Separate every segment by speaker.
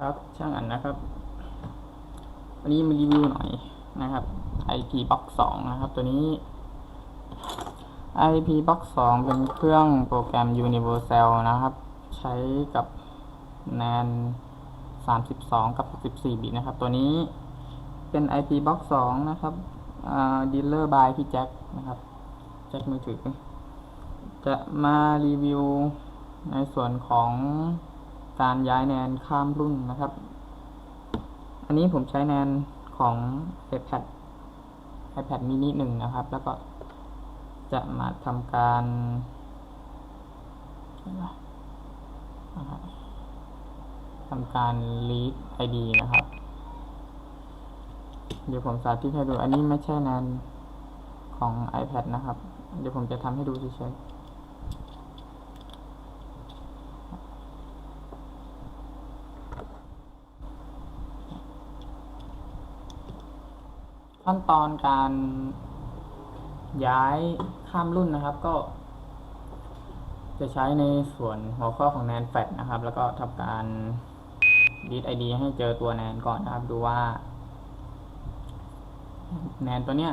Speaker 1: ครับช่างอันนะครับ วันนี้มารีวิวหน่อยนะครับ IP Box 2 นะครับ ตัวนี้ IP Box 2 เป็นเครื่องโปรแกรม Universal นะครับ ใช้กับ NAND 32 กับ 64 บิตนะครับ ตัวนี้เป็น IP Box 2 นะครับดีลเลอร์บายพี่แจ็คนะครับ แจ็คมือถือ จะมารีวิวในส่วนของ การย้ายแนนข้ามรุ่นนะครับ อันนี้ผมใช้แนนของ iPad iPad mini หนึ่งนะครับ แล้วก็จะมาทำการทำการ read ID นะครับ เดี๋ยวผมสาธิตให้ดู อันนี้ไม่ใช่แนนของ iPad นะครับ เดี๋ยวผมจะทำให้ดูเฉยๆ ขั้นตอนการย้ายข้ามรุ่นนะครับ ก็ จะใช้ในส่วนหัวข้อของ NAND FLAT นะครับ แล้วก็ทำการ read ID ให้เจอตัว NAND ก่อนนะครับ ดูว่า NAND ตัวเนี้ย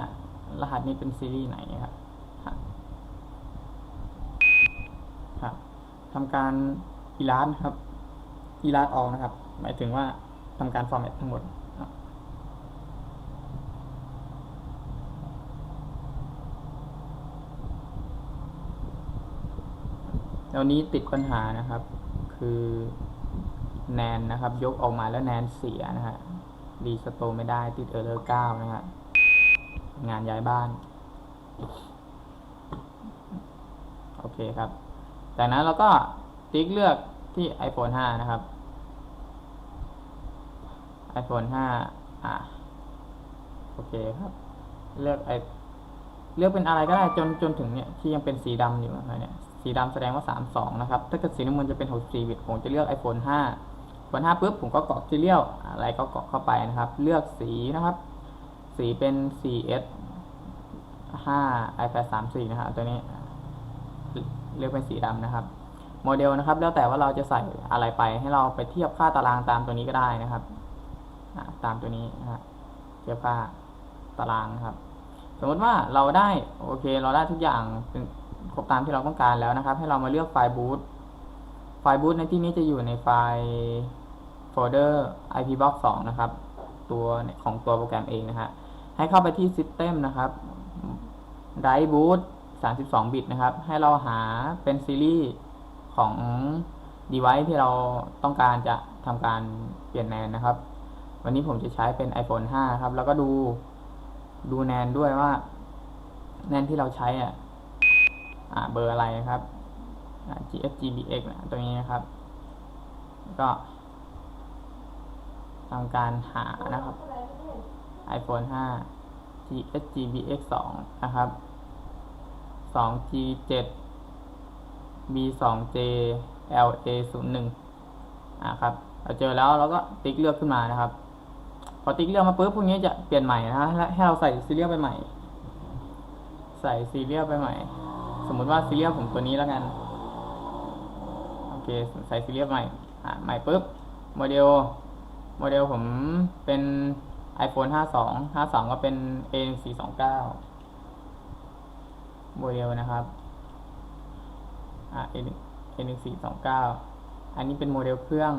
Speaker 1: รหัสนี้เป็นซีรีส์ไหนครับครับทำการอีลาสครับอีลาสออกนะครับ หมายถึงว่าทำการฟอร์แมตทั้งหมดครับ แล้วนี้ติดปัญหานะครับ คือแนนนะครับ ยกออกมาแล้วแนนเสียนะฮะรีสโตไม่ได้ติดเออร์เลอร์เก้านะฮะงานย้ายบ้าน โอเคครับ จากนั้นเราก็ติ๊กเลือกที่ iPhone 5 นะครับ iPhone 5 อะ โอเคครับ เลือกไอเลือกเป็นอะไรก็ได้จนจนถึงเนี่ยที่ยังเป็นสีดำอยู่นะเนี่ย สีดำแสดงว่า 32 นะครับ ถ้าเกิดสีน้ำเงินจะเป็น 64 บิต ผมจะเลือก iPhone 5 iPhone 5ปุ๊บ ผมก็กรอกซีเรียลอะไรก็กรอกเข้าไปนะครับ เลือกสีนะครับ สีเป็น 4S 5 iPad 34 นะครับ ตัวนี้ เลือกเป็นสีดำนะครับ โมเดลนะครับ แล้วแต่ว่าเราจะใส่อะไรไป ให้เราไปเทียบค่าตารางตามตัวนี้ก็ได้นะครับ ตามตัวนี้นะเทียบค่าตารางนะครับ สมมติว่าเราได้ โอเค เราได้ทุกอย่าง ครบตามที่เราต้องการแล้วนะครับ ให้เรามาเลือกไฟล์บูตไฟล์บูตในที่นี้จะอยู่ในไฟล์โฟลเดอร์ ipbox 2 นะครับ ตัวของตัวโปรแกรมเองนะฮะให้เข้าไปที่ System นะครับ Drive Boot 32 บิตนะครับ ให้เราหาเป็นซีรีส์ของ device ที่เราต้องการจะทำการเปลี่ยนแนนนะครับ วันนี้ผมจะใช้เป็น iPhone 5 ครับ แล้วก็ดูดูแนนด้วยว่า แนนที่เราใช้อะ เบอร์อะไรครับ GSGBX นะตัวนี้นะครับ ก็ทำการหานะครับ iPhone 5 GSGBX 2นะครับ 2G 7 B 2 J LA 0 1อะครับเราเจอแล้วเราก็ติ๊กเลือกขึ้นมานะครับ พอติ๊กเลือกมาปุ๊บพวกนี้จะเปลี่ยนใหม่นะฮะและให้เราใส่ซีเรียลไปใหม่ ใส่ซีเรียลไปใหม่ สมมุติว่าซีเรียลผมตัวนี้แล้วกัน โอเคใส่ซีเรียลใหม่ อะ ใหม่ปุ๊บ โมเดล โมเดลผมเป็น iPhone 52 52 ก็เป็น A 4 2 9 โมเดลนะครับ อ่า A 1 4 2 9 อันนี้เป็นโมเดลเครื่อง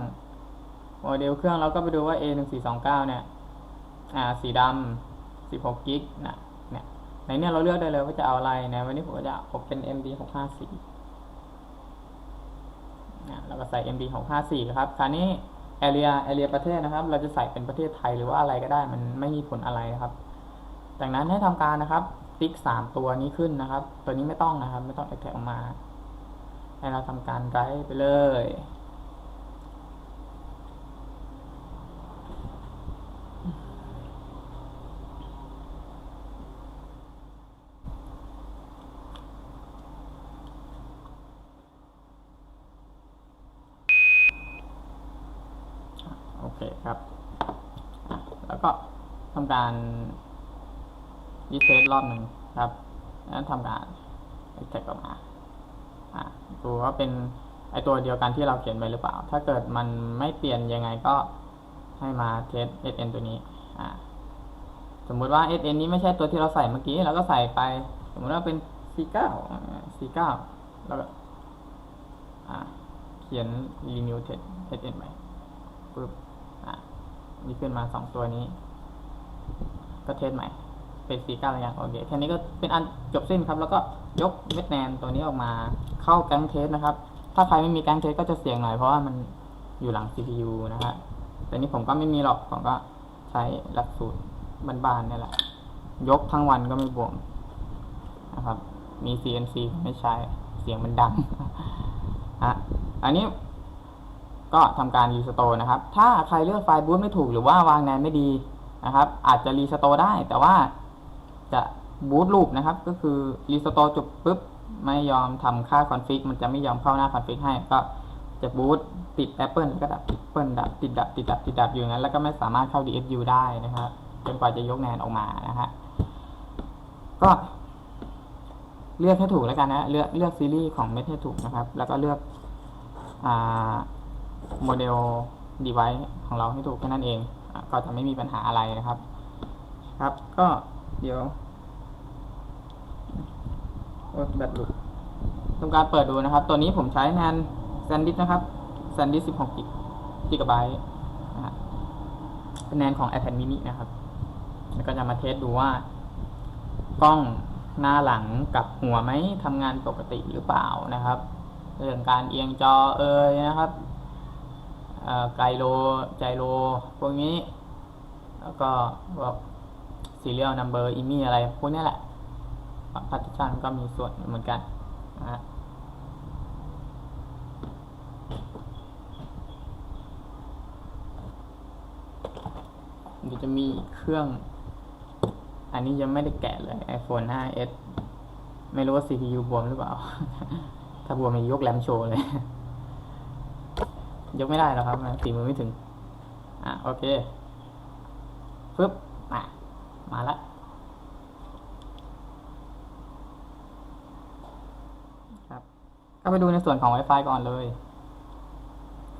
Speaker 1: โมเดลเครื่องเราก็ไปดูว่า A 1 4 2 9 เนี่ย อ่า สีดำ16กิกนะเนี่ย ในเนี้ยเราเลือกได้เลยว่าจะเอาอะไรนะวันนี้ผมจะเอาเป็น MD 654นะเราก็ใส่ MD 654ครับคราวนี้ area area ประเทศนะครับ เราจะใส่เป็นประเทศไทยหรือว่าอะไรก็ได้มันไม่มีผลอะไรนะครับ จากนั้นให้ทำการนะครับ ติ๊กสามตัวนี้ขึ้นนะครับ ตัวนี้ไม่ต้องนะครับ ไม่ต้องแอ t แทกออกมา ให้เราทำการไ r ไปเลย โอ เคครับ แล้วก็ทำการรีเซ็ตรอบหนึ่งครับ แล้วทำการแท็กออกมาดูว่าเป็นไอตัวเดียวกันที่เราเขียนไปหรือเปล่า ถ้าเกิดมันไม่เปลี่ยนยังไงก็ให้มาเทส SN ตัวนี้ สมมุติว่า SN นี้ไม่ใช่ตัวที่เราใส่เมื่อกี้เราก็ใส่ไป สมมุติว่าเป็น C9 C9 แล้วก็เขียน renew test SN ไปปึ๊บ นี่ขึ้นมาสองตัวนี้ ก็เทสใหม่ เป็น C9 อย่างโอเคแค่นี้ก็เป็นอันจบสิ้นครับ แล้วก็ยกเม็ดแนนตัวนี้ออกมาเข้าแก๊งเทสนะครับ ถ้าใครไม่มีแก๊งเทสก็จะเสี่ยงหน่อยเพราะว่ามันอยู่หลัง CPU นะฮะแต่นี่ผมก็ไม่มีหรอกผมก็ใช้หลักสูตรบ้านๆนี่แหละ ยกทั้งวันก็ไม่บวมนะครับ มี CNC ไม่ใช้เสียงมันดังฮะอันนี้ ก็ทำการรีสโตร์นะครับ ถ้าใครเลือกไฟล์บูตไม่ถูกหรือว่าวางแนนไม่ดีนะครับ อาจจะรีสโตร์ได้ แต่ว่าจะบูตลูปนะครับ ก็คือรีสโตร์จบปุ๊บไม่ยอมทำค่าคอนฟิกมันจะไม่ยอมเข้าหน้าคอนฟิกให้ ก็จะบูตติด Apple ก็ดับ Apple ดับติดดับติดดับติดดับอยู่นั้น แล้วก็ไม่สามารถเข้า DFU ได้นะครับจนกว่าจะยกแนนออกมานะฮะก็เลือกให้ถูกแล้วกันนะ เลือกเลือกซีรีส์ของเม็ดให้ถูกนะครับ แล้วก็เลือกอ่า โมเดล device ของเราให้ถูกแค่นั้นเองอก็จะไม่มีปัญหาอะไรนะครับ ครับ ก็เดี๋ยวโอ้แบตหลุดทำการเปิดดูนะครับ ตัวนี้ผมใช้แนนแซนดิสนะครับแซนดิส16กิกกิกะไบต์นะฮะเป็นแนนของ iPad mini นะครับ แล้วก็จะมาเทสดูว่ากล้องหน้าหลังกับหัวไหมทำงานปกติหรือเปล่านะครับ เรื่องการเอียงจอเอ่ยนะครับ ไกโลไจโลพวกนี้ แล้วก็พวก serial number อีมี่อะไรพวกนี้แหละพัฒชันก็มีส่วนเหมือนกันนะฮะเดี๋ยวจะมีเครื่อง อันนี้ยังไม่ได้แกะเลย iPhone 5s ไม่รู้ว่า CPU บวมหรือเปล่า ถ้าบวมมันยกแรมโชว์เลย ยกไม่ได้แล้วครับฝีมือไม่ถึง อะโอเคปึ๊บมามาละครับก็ไปดูในส่วนของ Wi-Fi ก่อนเลย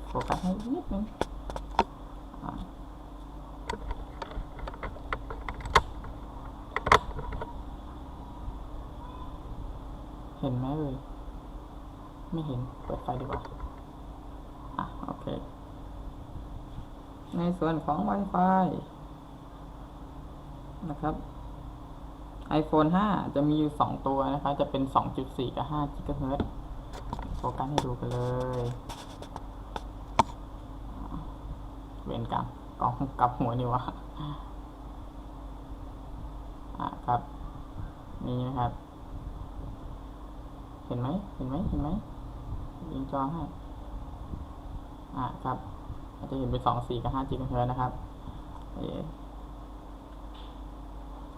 Speaker 1: โฟกัสให้นิดนึงอะเห็นไหมเลย ไม่เห็น เปิดไฟดีกว่า อะ โอเค ในส่วนของ Wi-Fi นะครับ iPhone 5 จะมีอยู่ 2 ตัวนะครับ จะเป็น 2.4 กับ5 GHz โฟกัสให้ดูกันเลยเวนกรรมกล้องกลับหัวนี่วะอะครับ นี่นะครับ เห็นไหมเห็นไหมเห็นไหมยิงจอให้อ่าครับ อาจจะเห็นเป็นสองสี่กับห้าจิกะเฮิร์นะครับ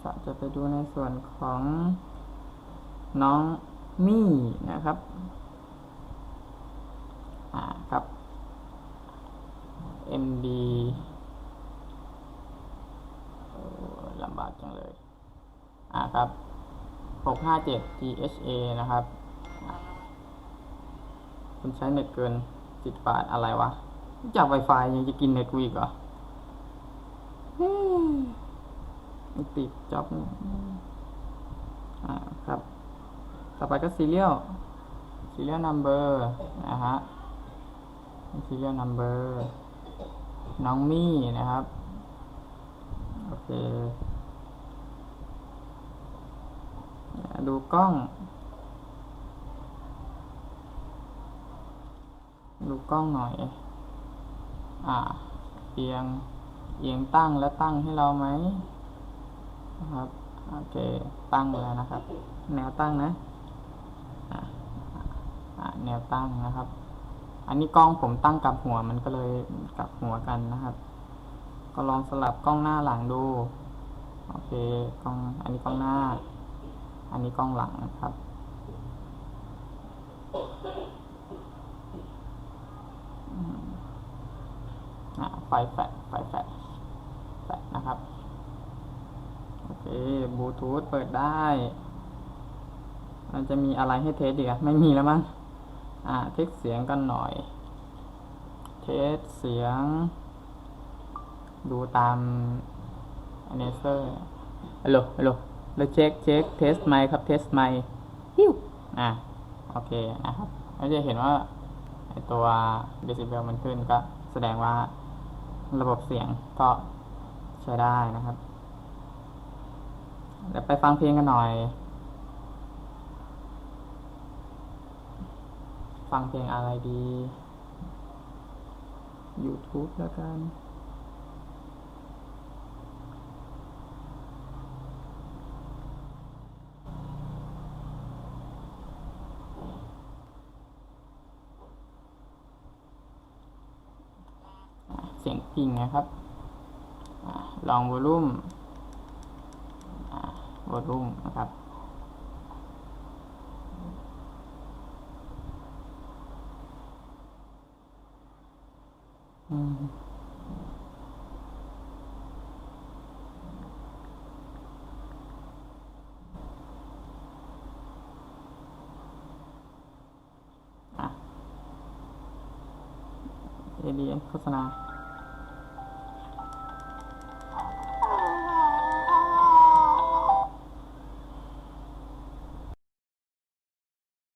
Speaker 1: ก็จะไปดูในส่วนของน้องมี่นะครับ อ่าครับ MD ลำบากจังเลย อ่าครับ 657 GHA นะครับ คุณใช้เน็ตเกินสิบบาทอะไรวะ จาก Wi-Fi ยังจะกินเน็ตกูอีกเหรอเฮ้ยไม่ติดจ็อบเนี่ยอ่าครับ ต่อไปก็ serial serial number นะฮะ serial number น้องมี่นะครับ โอเค ดูกล้อง ดูกล้องหน่อย อ่าเอียงเอียงตั้งแล้วตั้งให้เราไหมนะครับโอเคตั้งแล้วนะครับ แนวตั้งนะแนวตั้งนะครับ อันนี้กล้องผมตั้งกลับหัวมันก็เลยกลับหัวกันนะครับ ก็ลองสลับกล้องหน้าหลังดูโอเคกล้องอันนี้กล้องหน้า อันนี้กล้องหลังนะครับ ไฟแฟลชไฟแฟลชแฟลชนะครับโอเคบลูทูธเปิดได้มันจะมีอะไรให้เทสอีกอะไม่มีแล้วมั้งอ่าเทสเสียงกันหน่อย เทสเสียง ดูตามอันเนเซอร์ฮัลโหลฮัลโหลแล้วเช็คเช็คเทสไมค์ครับเทสไมค์ฮิวอ่าโอเคนะครับก็จะเห็นว่าตัวเดซิเบลมันขึ้นก็แสดงว่า ระบบเสียงก็ใช้ได้นะครับ เดี๋ยวไปฟังเพลงกันหน่อย ฟังเพลงอะไรดี YouTube แล้วกัน สียงจริงนะครับอลองวอลลุ่มวอลลุ่มนะครับอืมอะเอเดียโฆษณา